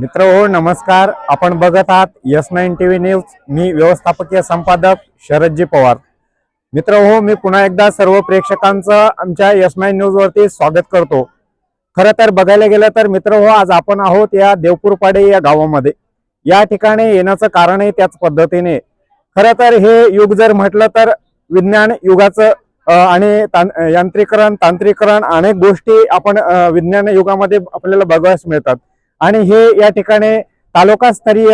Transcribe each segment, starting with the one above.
मित्र हो नमस्कार. आपण बघत आहात S nine T V news मी व्यवस्थापकीय संपादक शरदजी पवार. मित्र हो मी पुन्हा एकदा सर्व प्रेक्षकांचं आमच्या यस नाईन न्यूज वरती स्वागत करतो. खरं तर बघायला गेलं तर मित्र हो आज आपण आहोत या देवपूरपाडे या गावामध्ये. या ठिकाणी येण्याचं कारणही त्याच पद्धतीने. खरं तर हे युग जर म्हटलं तर विज्ञान युगाचं आणि तां- यांत्रिकरण तांत्रिकरण अनेक गोष्टी आपण विज्ञान युगामध्ये आपल्याला बघायला मिळतात. आणि हे या ठिकाणी तालुकास्तरीय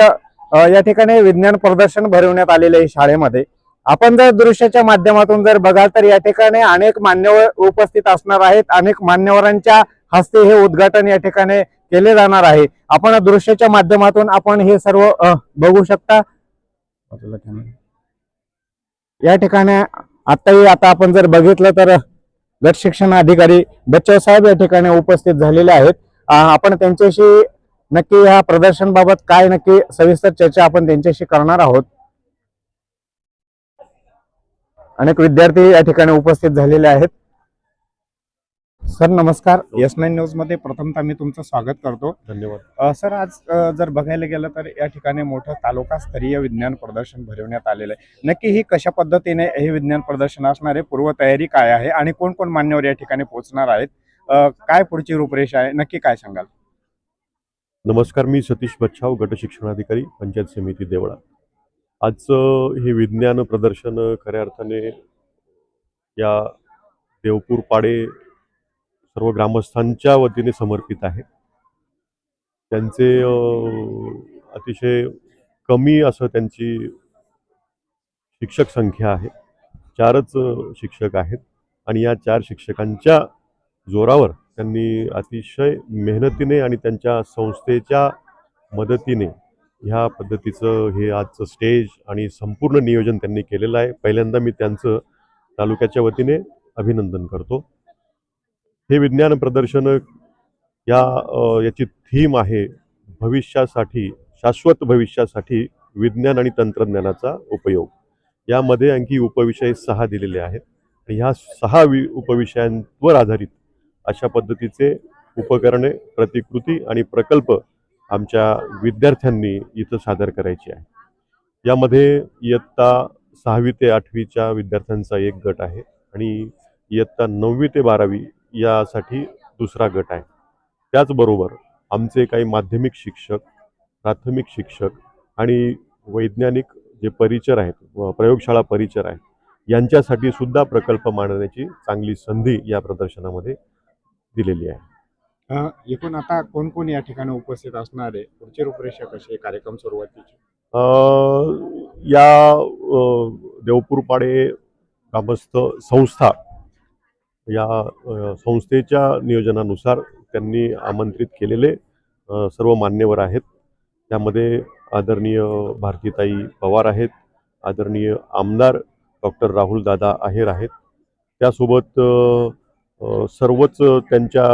या ठिकाणी विज्ञान प्रदर्शन भरवण्यात आलेले आहे शाळेमध्ये. आपण जर दृश्याच्या माध्यमातून जर बघाल तर या ठिकाणी अनेक मान्यवर उपस्थित असणार आहेत. अनेक मान्यवरांच्या हस्ते हे उद्घाटन या ठिकाणी केले जाणार आहे. आपण दृश्याच्या माध्यमातून आपण हे सर्व बघू शकता. या ठिकाणी आताही आता आपण जर बघितलं तर गट शिक्षण अधिकारी बच्चाव साहेब या ठिकाणी उपस्थित झालेले आहेत. आपण त्यांच्याशी नक्की ह्या प्रदर्शनबाबत काय नक्की सविस्तर चर्चा आपण त्यांच्याशी करणार आहोत? अनेक विद्यार्थी या ठिकाणी उपस्थित झालेले आहेत. सर नमस्कार. एस नाईन न्यूजमध्ये प्रथमतः मी तुमचं स्वागत करतो. धन्यवाद. सर आज अ, जर बघायला गेलं तर या ठिकाणी मोठं तालुकास्तरीय विज्ञान प्रदर्शन भरवण्यात आलेलं आहे. नक्की ही कशा पद्धतीने हे विज्ञान प्रदर्शन असणार आहे? पूर्वतयारी काय आहे? आणि कोण कोण मान्यवर या ठिकाणी पोहोचणार आहेत? काय पुढची रूपरेषा आहे? नक्की काय सांगाल? नमस्कार मी सतीश बच्छाव गट शिक्षणाधिकारी पंचायत समिती देवळा. आजचं हे विज्ञान प्रदर्शन खऱ्या अर्थाने या देवपूर पाडे सर्व ग्रामस्थांच्या वतीने समर्पित आहे. त्यांचे अतिशय कमी असं त्यांची शिक्षक संख्या आहे. चारच शिक्षक आहेत आणि या चार शिक्षकांच्या जोरावर त्यांनी अतिशय मेहनतीने आणि त्यांच्या संस्थेच्या मदतीने ह्या पद्धतीचं हे आजचं स्टेज आणि संपूर्ण नियोजन त्यांनी केलेलं आहे. पहिल्यांदा मी त्यांचं तालुक्याच्या वतीने अभिनंदन करतो. हे विज्ञान प्रदर्शन या याची थीम आहे भविष्यासाठी शाश्वत भविष्यासाठी विज्ञान आणि तंत्रज्ञानाचा उपयोग. यामध्ये आणखी उपविषय सहा दिलेले आहेत. ह्या सहा वि उपविषयांवर आधारित अशा पद्धतीचे उपकरणे प्रतिकृती आणि प्रकल्प आमच्या विद्यार्थ्यांनी इथं सादर करायचे आहे यामध्ये इयत्ता सहावी ते आठवीच्या विद्यार्थ्यांचा एक गट आहे आणि इयत्ता नववी ते बारावी यासाठी दुसरा गट आहे. त्याचबरोबर आमचे काही माध्यमिक शिक्षक प्राथमिक शिक्षक आणि वैज्ञानिक जे परिचर आहेत व प्रयोगशाळा परिचर आहेत यांच्यासाठी सुद्धा प्रकल्प मांडण्याची चांगली संधी या प्रदर्शनामध्ये दिलेली आहे. अ, एकूण आता कोण कोण या ठिकाणी उपस्थित असणार आहे? पुढची रूपरेषा कशी आहे कार्यक्रम सुरुवातीची? अ, या अ, देवपूरपाडे ग्रामस्थ संस्था या अ, संस्थेच्या नियोजनानुसार त्यांनी आमंत्रित केलेले अ, सर्व मान्यवर आहेत. त्यामध्ये आदरणीय भारतीताई पवार आहेत आदरणीय आमदार डॉक्टर राहुल दादा आहेर आहेत. त्यासोबत अ, सर्वच त्यांच्या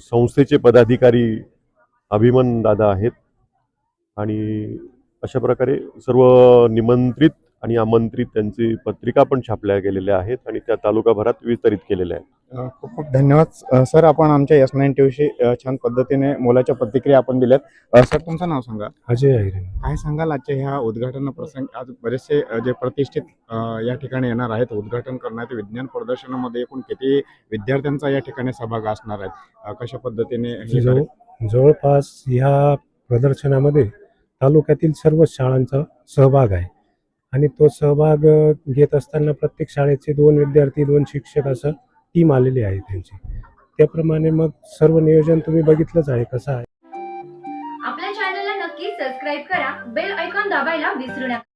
संस्थेचे पदाधिकारी अभिमन दादा आहेत. आणि अशा प्रकारे सर्व निमंत्रित आणि आमंत्रित त्यांची पत्रिका पण छापल्या गेलेल्या आहेत आणि त्या तालुकाभरात वितरित केलेल्या आहेत. खूप खूप धन्यवाद. सर आपण आमच्या एस नाईन टीव्हीशी छान पद्धतीने मोलाच्या प्रतिक्रिया आपण दिल्यात. सर तुमचं नाव सांगा. अजय आहे काय सांगाल आजच्या ह्या उद्घाटन प्रसंग? आज बरेचसे जे प्रतिष्ठित या ठिकाणी येणार आहेत उद्घाटन करण्यात विज्ञान प्रदर्शनामध्ये एकूण किती विद्यार्थ्यांचा या ठिकाणी सहभाग असणार आहे अ, कशा पद्धतीने जवळपास ह्या प्रदर्शनामध्ये तालुक्यातील सर्व शाळांचा सहभाग आहे. आणि तो सहभाग घेत असताना प्रत्येक शाळेचे दोन विद्यार्थी दोन शिक्षक असं टीम आलेली आहे त्यांची. त्याप्रमाणे मग सर्व नियोजन तुम्ही बघितलंच आहे कसं आहे. आपल्या चॅनलला नक्की सबस्क्राईब करा. बेल ऐकॉन दाबायला विसरू नका.